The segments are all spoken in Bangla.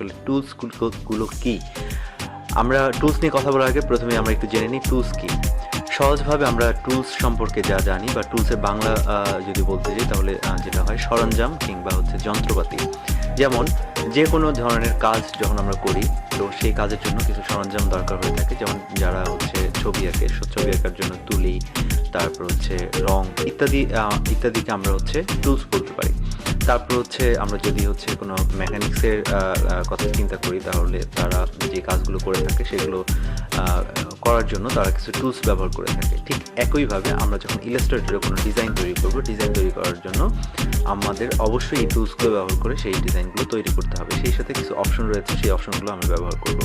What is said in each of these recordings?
আসলে টুলসগুলো কি? আমরা টুলস নিয়ে কথা বলার আগে প্রথমে আমরা একটু জেনে নিই টুলস কি। সহজভাবে আমরা টুলস সম্পর্কে যা জানি বা টুলসের বাংলা যদি বলতে যাই তাহলে যেটা হয় সরঞ্জাম কিংবা হচ্ছে যন্ত্রপাতি। যেমন যে কোনো ধরনের কাজ যখন আমরা করি, তো সেই কাজের জন্য কিছু সরঞ্জাম দরকার হয়ে থাকে। যেমন যারা হচ্ছে ছবি আঁকে ছবি আঁকার জন্য তুলি, তারপর হচ্ছে রং ইত্যাদি ইত্যাদিকে আমরা হচ্ছে টুলস বলতে পারি। তারপর হচ্ছে আমরা যদি হচ্ছে কোনো মেকানিক্সের কথা চিন্তা করি, তাহলে তারা যে কাজগুলো করে থাকে সেগুলো করার জন্য তারা কিছু টুলস ব্যবহার করে থাকে। ঠিক একইভাবে আমরা যখন ইলাস্ট্রেটরে কোনো ডিজাইন তৈরি করব ডিজাইন তৈরি করার জন্য আমাদের অবশ্যই এই টুলসগুলো ব্যবহার করে সেই ডিজাইনগুলো তৈরি করতে হবে। সেই সাথে কিছু অপশন রয়েছে, সেই অপশনগুলো আমরা ব্যবহার করব।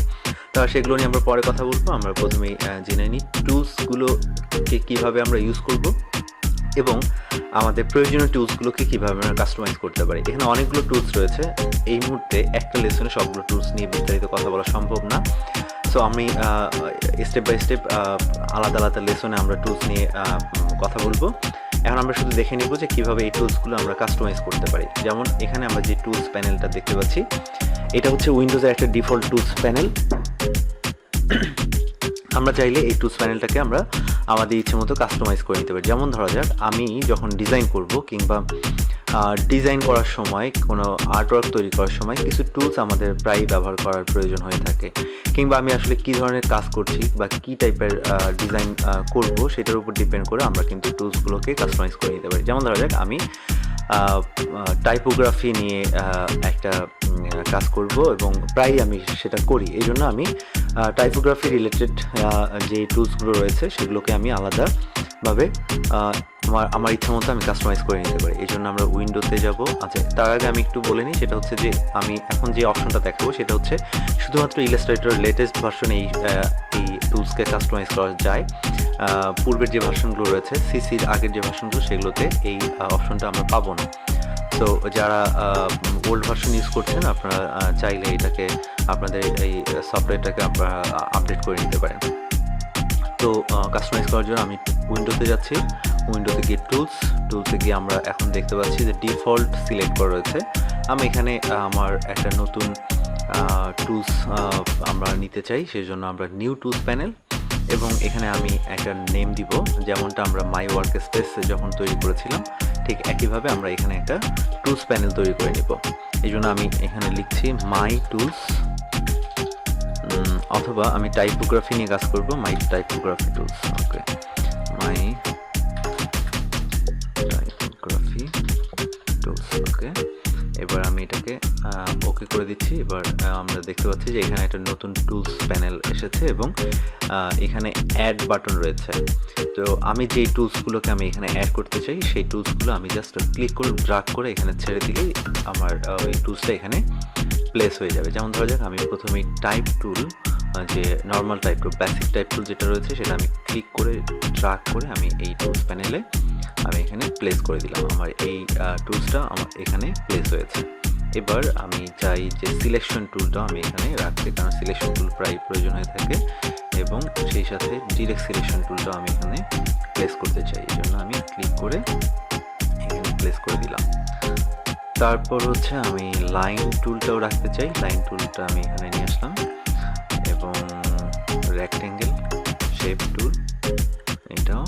তা সেগুলো নিয়ে আমরা পরে কথা বলব। আমরা প্রথমেই জেনে নিই টুলসগুলোকে কীভাবে আমরা ইউজ করব। এবং আমাদের প্রয়োজনীয় টুলসগুলোকে কীভাবে আমরা কাস্টমাইজ করতে পারি। এখানে অনেকগুলো টুলস রয়েছে। এই মুহূর্তে একটা লেসনে সবগুলো টুলস নিয়ে বিস্তারিত কথা বলা সম্ভব না। সো আমি স্টেপ বাই স্টেপ আলাদা আলাদা লেসনে আমরা টুলস নিয়ে কথা বলব। এখন আমরা শুধু দেখে নিব যে কীভাবে এই টুলসগুলো আমরা কাস্টমাইজ করতে পারি। যেমন এখানে আমরা যে টুলস প্যানেলটা দেখতে পাচ্ছি, এটা হচ্ছে উইন্ডোজের একটা ডিফল্ট টুলস প্যানেল আমরা চাইলে এই টুলস প্যানেলটাকে আমরা আমাদের ইচ্ছে মতো কাস্টমাইজ করে নিতে পারি। যেমন ধরা যাক, আমি যখন ডিজাইন করব কিংবা ডিজাইন করার সময়, কোনো আর্টওয়ার্ক তৈরি করার সময় কিছু টুলস আমাদের প্রায় ব্যবহার করার প্রয়োজন হয়ে থাকে। কিংবা আমি আসলে কী ধরনের কাজ করছি বা কী টাইপের ডিজাইন করব সেটার উপর ডিপেন্ড করে আমরা কিন্তু টুলসগুলোকে কাস্টমাইজ করে নিতে পারি। যেমন ধরা যাক, আমি টাইপোগ্রাফি নিয়ে একটা কাজ করব এবং প্রায়ই আমি সেটা করি। এই জন্য আমি টাইপোগ্রাফি রিলেটেড যে টুলসগুলো রয়েছে সেগুলোকে আমি আলাদাভাবে আমার আমার ইচ্ছা মতো আমি কাস্টমাইজ করে নিতে পারি। এই জন্য আমরা উইন্ডোতে যাব। আচ্ছা তার আগে আমি একটু বলে নিই, সেটা হচ্ছে যে আমি এখন যে অপশনটা দেখাবো সেটা হচ্ছে শুধুমাত্র ইলাস্ট্রেটর লেটেস্ট ভার্সন এই এই টুলসকে কাস্টমাইজ করা যায়। পূর্বের যে ভার্সনগুলো রয়েছে সিসির আগের যে ভার্সনগুলো সেগুলোতে এই অপশনটা আমরা পাবো না। তো যারা ওল্ড ভার্সন ইউজ করছেন, আপনারা চাইলে এটাকে, আপনাদের এই সফটওয়্যারটাকে আপনারা আপডেট করে নিতে পারেন। তো কাস্টমাইজ করার জন্য আমি উইন্ডোতে যাচ্ছি। উইন্ডোতে গিয়ে টুলস টুলসে গিয়ে আমরা এখন দেখতে পাচ্ছি যে ডিফল্ট সিলেক্ট করা রয়েছে। আমি এখানে আমার একটা নতুন টুলস আমরা নিতে চাই সেই জন্য আমরা নিউ টুলস প্যানেল এবং এখানে আমি একটা নেম দিব। যেমনটা আমরা মাই ওয়ার্ক স্পেস যখন তৈরি করেছিলাম ঠিক একইভাবে আমরা এখানে একটা টুলস প্যানেল তৈরি করে নিব। এই জন্য আমি এখানে লিখছি মাই টুলস অথবা আমি টাইপোগ্রাফি নিয়ে কাজ করব মাই টাইপোগ্রাফি টুলস ওকে ওকে করে দিচ্ছি। এবার আমরা দেখতে পাচ্ছি যে এখানে একটা নতুন টুলস প্যানেল এসেছে এবং এখানে অ্যাড বাটন রয়েছে। তো আমি যেই টুলসগুলোকে আমি এখানে অ্যাড করতে চাই, সেই টুলসগুলো আমি জাস্ট ক্লিক করে ড্রাগ করে এখানে ছেড়ে দিলেই আমার ওই টুলসটা এখানে প্লেস হয়ে যাবে। যেমন ধরা যাক, আমি প্রথমে টাইপ টুল যে normal type tool basic type tool যেটা রয়েছে, সেটা আমি ক্লিক করে ড্রাগ করে আমি এই টুলস প্যানেলে আমি এখানে প্লেস করে দিলাম। আমার এই টুলসটা আমার এখানে প্লেস হয়েছে। এবার আমি চাই যে সিলেকশন টুলটা আমি এখানে রাখতে, কারণ সিলেকশন টুল প্রায় প্রয়োজন হয়ে থাকে এবং সেই সাথে ডিরেক্ট সিলেকশন টুলটা আমি এখানে প্লেস করতে চাই। এই জন্য আমি ক্লিক করে এখানে প্লেস করে দিলাম। তারপর হচ্ছে আমি লাইন টুলটাও রাখতে চাই। লাইন টুলটা আমি এখানে নিয়ে আসলাম এবং রেক্টেঙ্গেল শেপ টুল এটাও।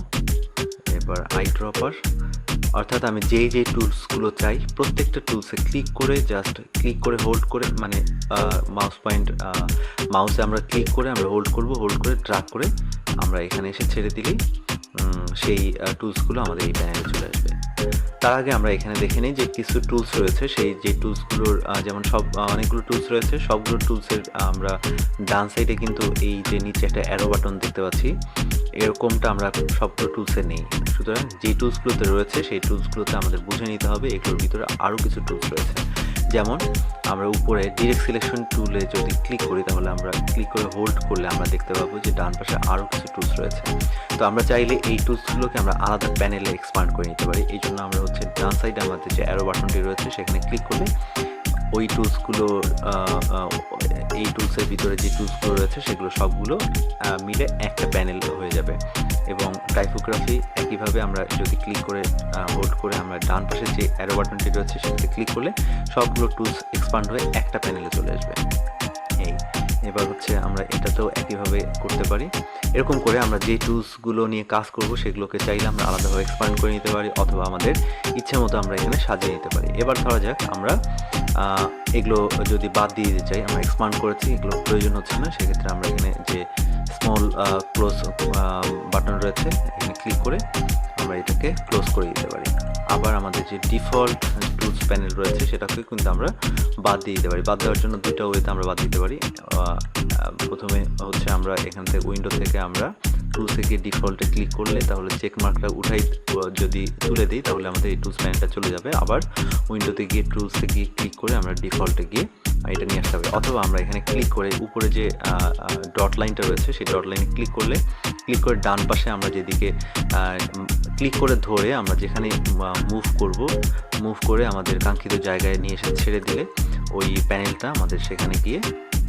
এবার আই ড্রপার অর্থাৎ আমি যেই যেই টুলসগুলো চাই, প্রত্যেকটা টুলসে ক্লিক করে জাস্ট ক্লিক করে হোল্ড করে মানে মাউস পয়েন্ট মাউসে আমরা ক্লিক করে আমরা হোল্ড করব হোল্ড করে ড্রাগ করে আমরা এখানে এসে ছেড়ে দিলেই সেই টুলসগুলো আমাদের এই প্যানেলে চলে আসবে। তার আগে আমরা এখানে দেখে নিই যে কিছু টুলস রয়েছে। সেই যে টুলসগুলোর যেমন সব অনেকগুলো টুলস রয়েছে। সবগুলো টুলসের আমরা ডান সাইডে কিন্তু এই যে নিচে একটা অ্যারো বাটন দেখতে পাচ্ছি। এরকমটা আমরা সবগুলো টুলসে নেই। সুতরাং যে টুলসগুলোতে রয়েছে, সেই টুলসগুলোতে আমাদের বুঝে নিতে হবে। এগুলোর ভিতরে আরও কিছু টুলস রয়েছে। যেমন আমরা উপরে ডিরেক্ট সিলেকশন টুলে যদি ক্লিক করি, তাহলে আমরা ক্লিক করে হোল্ড করলে আমরা দেখতে পাবো যে ডান পাশে আরও কিছু টুলস রয়েছে। তো আমরা চাইলে এই টুলসগুলোকে আমরা আলাদা প্যানেলে এক্সপান্ড করে নিতে পারি। এই জন্য আমরা হচ্ছে ডান সাইডে আমাদের যে অ্যারো বাটনটি রয়েছে, সেখানে ক্লিক করলে ওই টুলসগুলো এই টুলসের ভিতরে যে টুলসগুলো রয়েছে, সেগুলো সবগুলো মিলে একটা প্যানেল হয়ে যাবে। টাইপোগ্রাফি একইভাবে আমরা যদি ক্লিক করে হোল্ড করে আমরা ডান পাশে যে অ্যারো বাটনটি রয়েছে সেটাতে ক্লিক করলে সবগুলো টুলস এক্সপান্ড হয়ে একটা প্যানেলে চলে আসবে। এই, এবার হচ্ছে আমরা এটাতেও একইভাবে করতে পারি। এরকম করে আমরা যে টুলসগুলো নিয়ে কাজ করব সেগুলোকে চাইলে আমরা আলাদাভাবে এক্সপান্ড করে নিতে পারি অথবা আমাদের ইচ্ছে মতো আমরা এখানে সাজিয়ে নিতে পারি। এবার ধরা যাক আমরা এগুলো যদি বাদ দিয়ে দিতে চাই, আমরা এক্সপান্ড করেছি এগুলো প্রয়োজন হচ্ছে না। সেক্ষেত্রে আমরা এখানে যে স্মল ক্লোজ বাটন রয়েছে, এখানে ক্লিক করে আমরা এটাকে ক্লোজ করে দিতে পারি। আবার আমাদের যে ডিফল্ট টুলস প্যানেল রয়েছে, সেটাকে কিন্তু আমরা বাদ দিয়ে দিতে পারি। বাদ দেওয়ার জন্য দুইটা ওয়েতে আমরা বাদ দিতে পারি। প্রথমে হচ্ছে আমরা এখান থেকে উইন্ডো থেকে আমরা টুলস থেকে ডিফল্টে ক্লিক করলে তাহলে চেক মার্কটা উঠাই যদি তুলে দিই, তাহলে আমাদের এই টুলস প্যানেলটা চলে যাবে। আবার উইন্ডোতে গিয়ে টুলসে গিয়ে ক্লিক করে আমরা ডিফল্টে গিয়ে এটা নিয়ে আসতে হবে। অথবা আমরা এখানে ক্লিক করে উপরে যে ডট লাইনটা রয়েছে, সেই ডট লাইনে ক্লিক করলে ক্লিক করে ডান পাশে আমরা যেদিকে ক্লিক করে ধরে আমরা যেখানে মুভ করব মুভ করে আমাদের কাঙ্ক্ষিত জায়গায় নিয়ে এসে ছেড়ে দিলে, ওই প্যানেলটা আমাদের সেখানে গিয়ে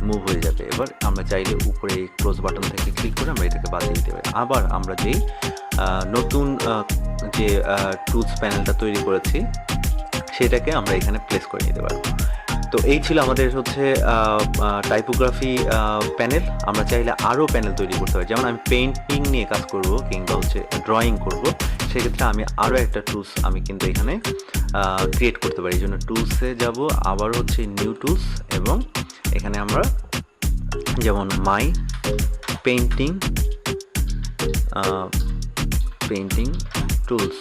মুভ হয়ে যাবে। এবার আমরা চাইলে উপরে এই ক্লোজ বাটন থেকে ক্লিক করে আমরা এটাকে বাদ দিতে পারি। আবার আমরা যেই নতুন যে টুলস প্যানেলটা তৈরি করেছি, সেটাকে আমরা এখানে প্লেস করে নিতে পারব। তো এই ছিল আমাদের হচ্ছে টাইপোগ্রাফি প্যানেল আমরা চাইলে আরও প্যানেল তৈরি করতে পারি। যেমন আমি পেন্টিং নিয়ে কাজ করব কিংবা হচ্ছে ড্রয়িং করব। সেক্ষেত্রে আমি আরও একটা টুলস আমি কিন্তু এখানে ক্রিয়েট করতে পারি। এই জন্য টুলসে যাব আবার হচ্ছে নিউ টুলস এবং এখানে আমরা যেমন মাই পেইন্টিং পেন্টিং টুলস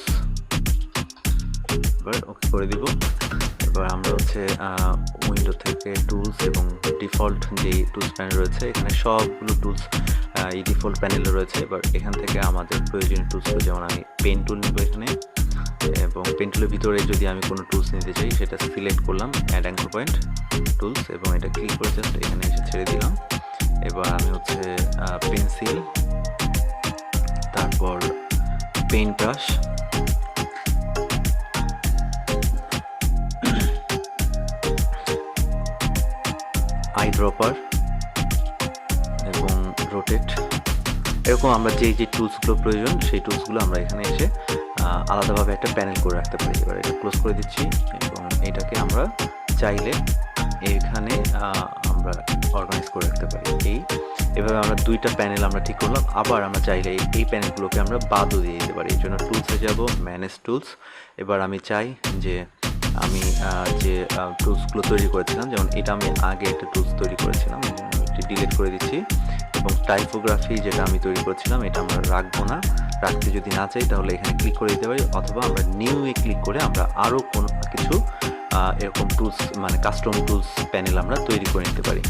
এবার ওকে করে দিব। এবার আমরা হচ্ছে উইন্ডো থেকে টুলস এবং ডিফল্ট যে টুলস প্যানেল রয়েছে, এখানে সবগুলো টুলস এই ডিফল্ট প্যানেলে রয়েছে। এবার এখান থেকে আমাদের প্রয়োজনীয় টুলসগুলো যেমন আমি পেন টুল নিব এখানে। এবং পেন টুলের ভিতরে যদি আমি কোনো টুলস নিতে চাই, সেটা সিলেক্ট করলাম অ্যাড অ্যাঙ্কর পয়েন্ট টুলস এবং এটা ক্লিক করে জাস্ট এখানে এসে ছেড়ে দিলাম। এবার আমি হচ্ছে পেন্সিল তারপর pen brush I dropper rotate এরকম আমরা যেই যে টুলসগুলো প্রয়োজন, সেই টুলসগুলো আমরা এখানে এসে আলাদাভাবে একটা প্যানেল করে রাখতে পারি। এবার এটা ক্লোজ করে দিচ্ছি এবং এটাকে আমরা চাইলে এখানে আমরা অর্গানাইজ করে রাখতে পারি। এই, এভাবে আমরা দুইটা প্যানেল আমরা ঠিক করলাম। আবার আমরা চাইলে এই- প্যানেলগুলোকে আমরা বাদও দিয়ে দিতে পারি। এই জন্য টুলসে যাব ম্যানেজ টুলস এবার আমি চাই যে, আমি যে টুলসগুলো তৈরি করেছিলাম, যেমন এটা আমি আগে একটা টুলস তৈরি করেছিলাম ডিলিট করে দিচ্ছি। এবং টাইপোগ্রাফি যেটা আমি তৈরি করেছিলাম, এটা আমরা রাখব না। রাখতে যদি না চাই, তাহলে এখানে ক্লিক করে দিতে পারি, অথবা আমরা নিউ এ ক্লিক করে আমরা আরও কোনো কিছু এরকম টুলস মানে কাস্টম টুলস প্যানেল আমরা তৈরি করে নিতে পারি।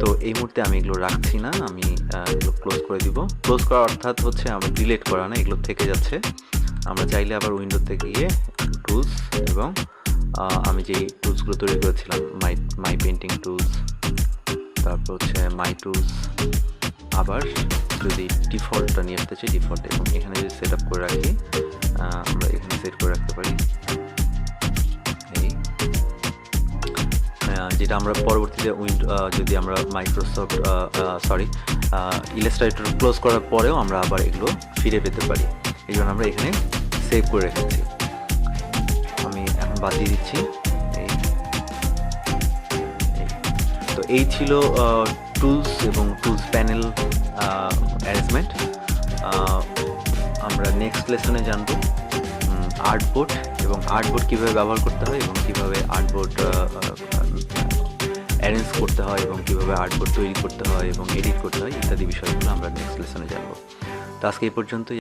তো এই মুহূর্তে আমি এগুলো রাখছি না, আমি এগুলো ক্লোজ করে দিব। ক্লোজ করা অর্থাৎ হচ্ছে আমরা ডিলেট করা না, এগুলো থেকে যাচ্ছে। আমরা চাইলে আবার উইন্ডোতে গিয়ে টুলস এবং আমি যেই টুলসগুলো তৈরি করেছিলাম মাই মাই পেন্টিং টুলস তারপর হচ্ছে মাই টুলস আবার যদি ডিফল্টটা নিয়ে আসতে চাই, ডিফল্ট। এবং এখানে যদি সেট আপ করে রাখি আমরা এখানে সেট করে রাখতে পারি। যেটা আমরা পরবর্তীতে উইন্ডো যদি আমরা মাইক্রোসফট সরি ইলাস্ট্রেটর ক্লোজ করার পরেও আমরা আবার এগুলো ফিরে পেতে পারি। এই জন্য আমরা এখানে সেভ করে রেখেছি। আমি এখন বাদ দিয়ে দিচ্ছি। তো এই ছিল টুলস এবং টুলস প্যানেল অ্যারেঞ্জমেন্ট আমরা নেক্সট লেসনে জানব আর্টবোর্ড এবং আর্টবোর্ড কীভাবে ব্যবহার করতে হয় এবং কীভাবে আর্টবোর্ড অ্যারেঞ্জ করতে হয় এবং কীভাবে আর্টবোর্ড তৈরি করতে হয় এবং এডিট করতে হয় ইত্যাদি বিষয়গুলো আমরা নেক্সট লেসনে জানব। তো আজকে এই পর্যন্তই।